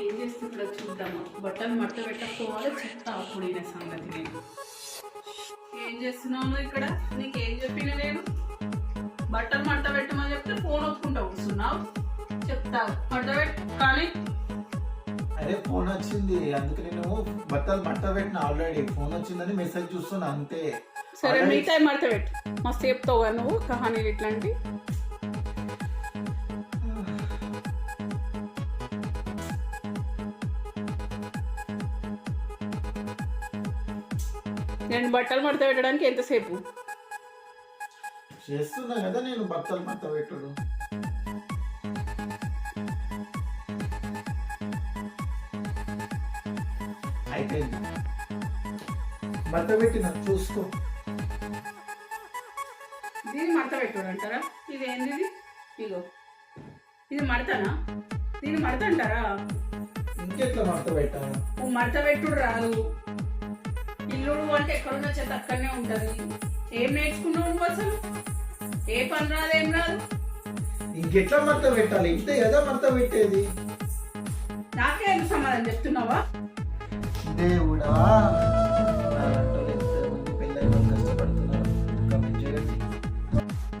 ఏం చేస్తుండో చూద్దాము. బట్టలు మట్ట పెట్టకపోవాలి చెప్తా అప్పుడు ఈయన సంగతి నేను. ఏం చేస్తున్నావు నువ్వు ఇక్కడ? నీకేం చెప్పిన నేను? బట్టలు మట్ట పెట్టమని చెప్తే ఫోన్ ఒప్పుకుంటా కూర్చున్నావు చెప్తావు మట్ట పెట్టు. కానీ అరే ఫోన్ వచ్చింది. అందుకే నేను బట్టలు మట్ట పెట్టిన ఆల్రెడీ ఫోన్ వచ్చిందని మెసేజ్ చూస్తున్నా అంతే. సరే మిగతా మడత పెట్టు. మస్తు చెప్తావు నువ్వు కహానీలు ఇట్లాంటి నేను బట్టలు మడత పెట్టడానికి ఎంతసేపు? చేస్తున్నా కదా నేను బట్టలు మట్ట పెట్టుడు. అయిపోయింది. మట్ట పెట్టిన చూసుకో. దీన్ని మడత పెట్టుడు అంటారా? ఇది ఏంది ఇగో ఇది మడతనా? దీన్ని మడత అంటారా? ఇంకెట్లా మట్ట పెట్టాను మడత పెట్టుడు రాదు. ఇల్లుడు అంటే ఎక్కడున్న చెత్త అక్కడనే ఉంటది. ఏం నేర్చుకున్నావు నువ్వు అసలు? ఏ పని రాదు ఏం రాదు? ఇంకెట్లా మట్ట పెట్టాలి? ఇంతే కదా మట్ట పెట్టేది. నాకే ఎందుకు సమాధానం చెప్తున్నావా? దేవుడా.